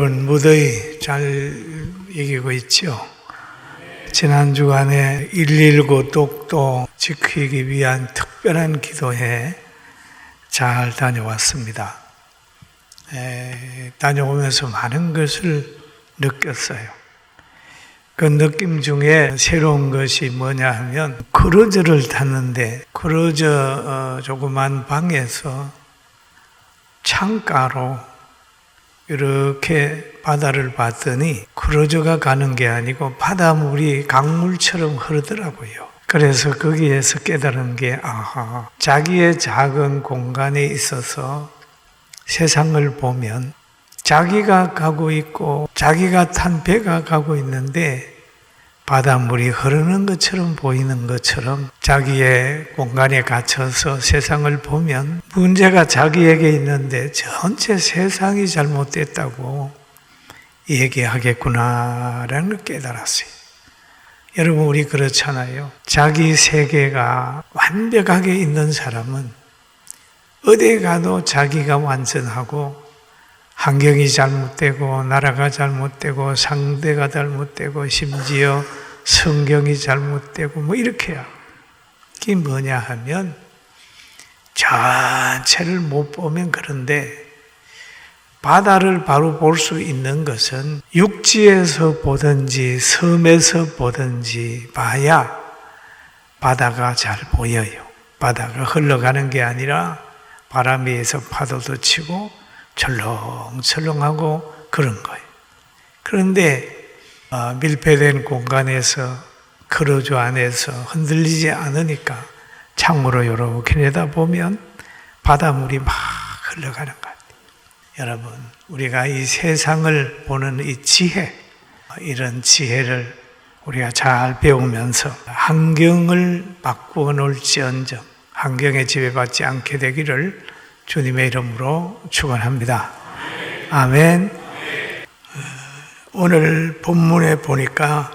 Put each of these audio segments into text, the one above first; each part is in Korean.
아, 여러분 무더위 잘 이기고 있죠? 지난 주간에 119 똑똑 지키기 위한 특별한 기도회 잘 다녀왔습니다. 에, 다녀오면서 많은 것을 느꼈어요. 그 느낌 중에 새로운 것이 뭐냐 하면 크루즈를 탔는데 크루즈 어, 조그만 방에서 창가로 이렇게 바다를 봤더니 크루즈가 가는 게 아니고 바닷물이 강물처럼 흐르더라고요. 그래서 거기에서 깨달은 게 아하 자기의 작은 공간에 있어서 세상을 보면 자기가 가고 있고 자기가 탄 배가 가고 있는데 바닷물이 흐르는 것처럼 보이는 것처럼 자기의 공간에 갇혀서 세상을 보면 문제가 자기에게 있는데 전체 세상이 잘못됐다고 얘기하겠구나라는 걸 깨달았어요. 여러분, 우리 그렇잖아요. 자기 세계가 완벽하게 있는 사람은 어디 가도 자기가 완전하고 환경이 잘못되고 나라가 잘못되고 상대가 잘못되고 심지어 성경이 잘못되고 뭐 이렇게야. 그게 뭐냐 하면 전체를 못 보면 그런데 바다를 바로 볼 수 있는 것은 육지에서 보든지 섬에서 보든지 봐야 바다가 잘 보여요. 바다가 흘러가는 게 아니라 바람 위에서 파도도 치고 철렁철렁하고 그런 거예요. 그런데 어, 밀폐된 공간에서 크루즈 안에서 흔들리지 않으니까 창으로 이렇게 내다보면 바닷물이 막 흘러가는 것 같아요. 여러분, 우리가 이 세상을 보는 이 지혜, 이런 지혜를 우리가 잘 배우면서 환경을 바꾸어 놓을지언정 환경에 지배받지 않게 되기를 주님의 이름으로 축원합니다. 아멘. 오늘 본문에 보니까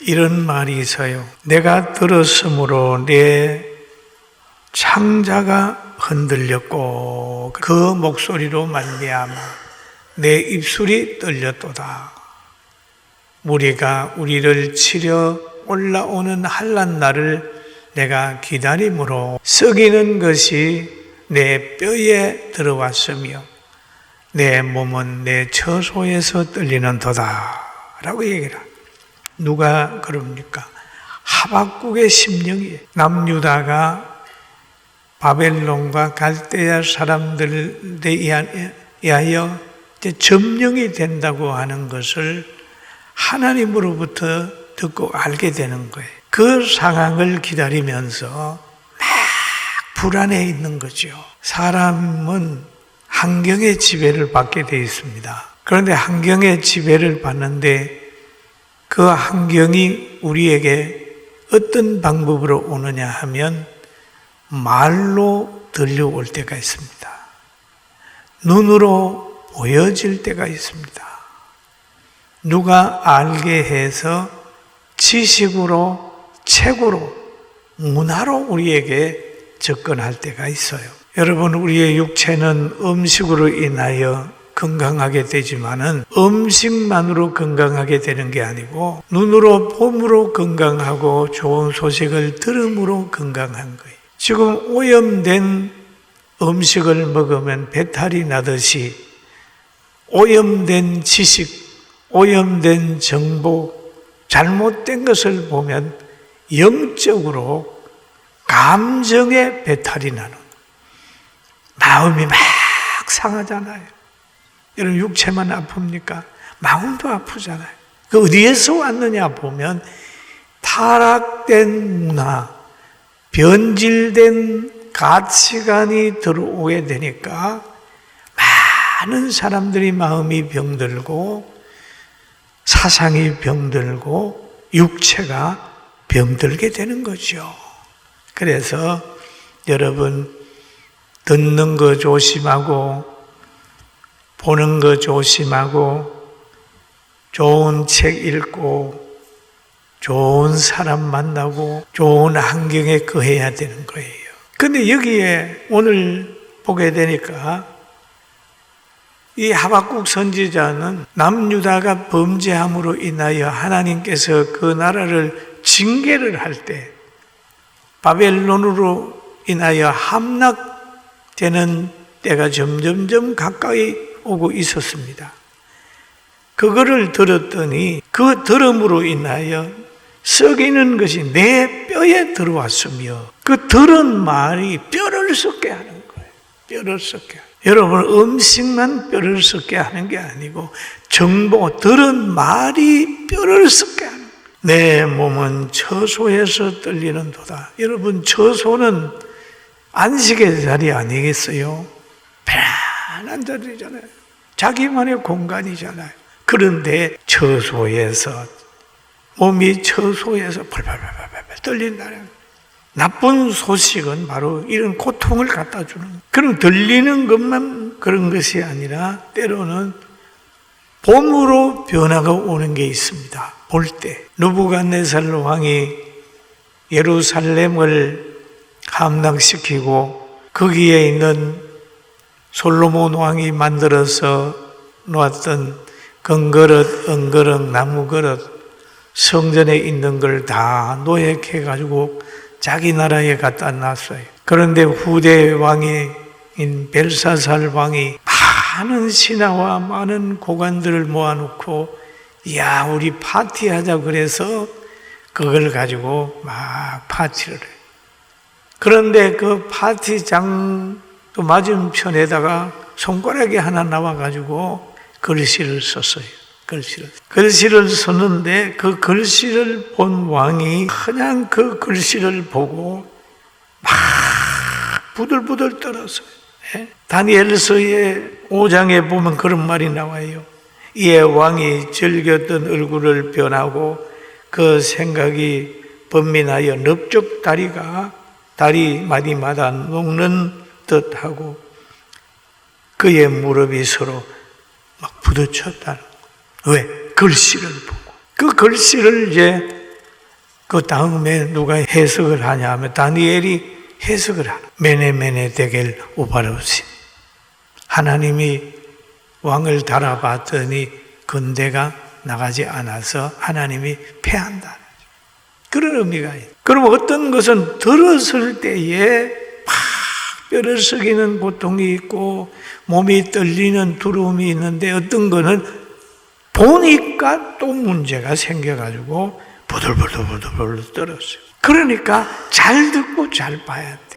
이런 말이 있어요. 내가 들었으므로 내 창자가 흔들렸고 그 목소리로 말미암아 내 입술이 떨렸도다. 무리가 우리를 치려 올라오는 한란 날을 내가 기다림으로 썩이는 것이 내 뼈에 들어왔으며 내 몸은 내 처소에서 떨리는 도다. 라고 얘기를. 누가 그럽니까? 하박국의 심령이 남유다가 바벨론과 갈대아 사람들에 의하여 점령이 된다고 하는 것을 하나님으로부터 듣고 알게 되는 거예요. 그 상황을 기다리면서 막 불안해 있는 거죠. 사람은 환경의 지배를 받게 되어 있습니다. 그런데 환경의 지배를 받는데 그 환경이 우리에게 어떤 방법으로 오느냐 하면 말로 들려올 때가 있습니다. 눈으로 보여질 때가 있습니다. 누가 알게 해서 지식으로, 책으로, 문화로 우리에게 접근할 때가 있어요. 여러분, 우리의 육체는 음식으로 인하여 건강하게 되지만은 음식만으로 건강하게 되는 게 아니고 눈으로 봄으로 건강하고 좋은 소식을 들음으로 건강한 거예요. 지금 오염된 음식을 먹으면 배탈이 나듯이 오염된 지식, 오염된 정보, 잘못된 것을 보면 영적으로 감정의 배탈이 나는 마음이 막 상하잖아요. 여러분 육체만 아픕니까? 마음도 아프잖아요. 그 어디에서 왔느냐 보면 타락된 문화, 변질된 가치관이 들어오게 되니까 많은 사람들이 마음이 병들고 사상이 병들고 육체가 병들게 되는 거죠. 그래서 여러분 듣는 거 조심하고 보는 거 조심하고 좋은 책 읽고 좋은 사람 만나고 좋은 환경에 거해야 되는 거예요. 근데 여기에 오늘 보게 되니까 이 하박국 선지자는 남유다가 범죄함으로 인하여 하나님께서 그 나라를 징계를 할 때 바벨론으로 인하여 함락 되는 때가 점점점 가까이 오고 있었습니다. 그거를 들었더니 그 들음으로 인하여 썩이는 것이 내 뼈에 들어왔으며 그 들은 말이 뼈를 썩게 하는 거예요. 뼈를 썩게. 여러분 음식만 뼈를 썩게 하는 게 아니고 정보 들은 말이 뼈를 썩게 하는 거예요. 내 몸은 처소에서 떨리는도다. 여러분 처소는 안식의 자리 아니겠어요? 편안한 자리잖아요. 자기만의 공간이잖아요. 그런데 처소에서 몸이 처소에서 펄펄펄펄펄 떨린다는. 나쁜 소식은 바로 이런 고통을 갖다 주는. 그럼 들리는 것만 그런 것이 아니라 때로는 봄으로 변화가 오는 게 있습니다. 볼 때. 누부갓네살 왕이 예루살렘을 함락시키고 거기에 있는 솔로몬 왕이 만들어서 놓았던 건그릇, 은그릇, 나무그릇 성전에 있는 걸 다 노획해 가지고 자기 나라에 갖다 놨어요. 그런데 후대 왕인 벨사살 왕이 많은 신하와 많은 고관들을 모아놓고 야 우리 파티하자 그래서 그걸 가지고 막 파티를 해. 그런데 그 파티장 또 맞은편에다가 손가락이 하나 나와가지고 글씨를 썼어요. 글씨를. 글씨를 썼는데 그 글씨를 본 왕이 그냥 그 글씨를 보고 막 부들부들 떨었어요. 예? 다니엘서의 5장에 보면 그런 말이 나와요. 이에 왕이 즐겼던 얼굴을 변하고 그 생각이 번민하여 넓적 다리가 다리 마디마다 녹는 듯하고 그의 무릎이 서로 막 부딪혔다는 왜? 글씨를 보고. 그 글씨를 이제 그 다음에 누가 해석을 하냐 하면 다니엘이 해석을 하는 메네메네 데겔 오바르시 하나님이 왕을 달아봤더니 근대가 나가지 않아서 하나님이 패한다. 그런 의미가 있어요. 그럼 어떤 것은 들었을 때에 막 뼈를 썩이는 고통이 있고 몸이 떨리는 두려움이 있는데 어떤 거는 보니까 또 문제가 생겨가지고 부들부들부들부들 떨었어요. 그러니까 잘 듣고 잘 봐야 돼.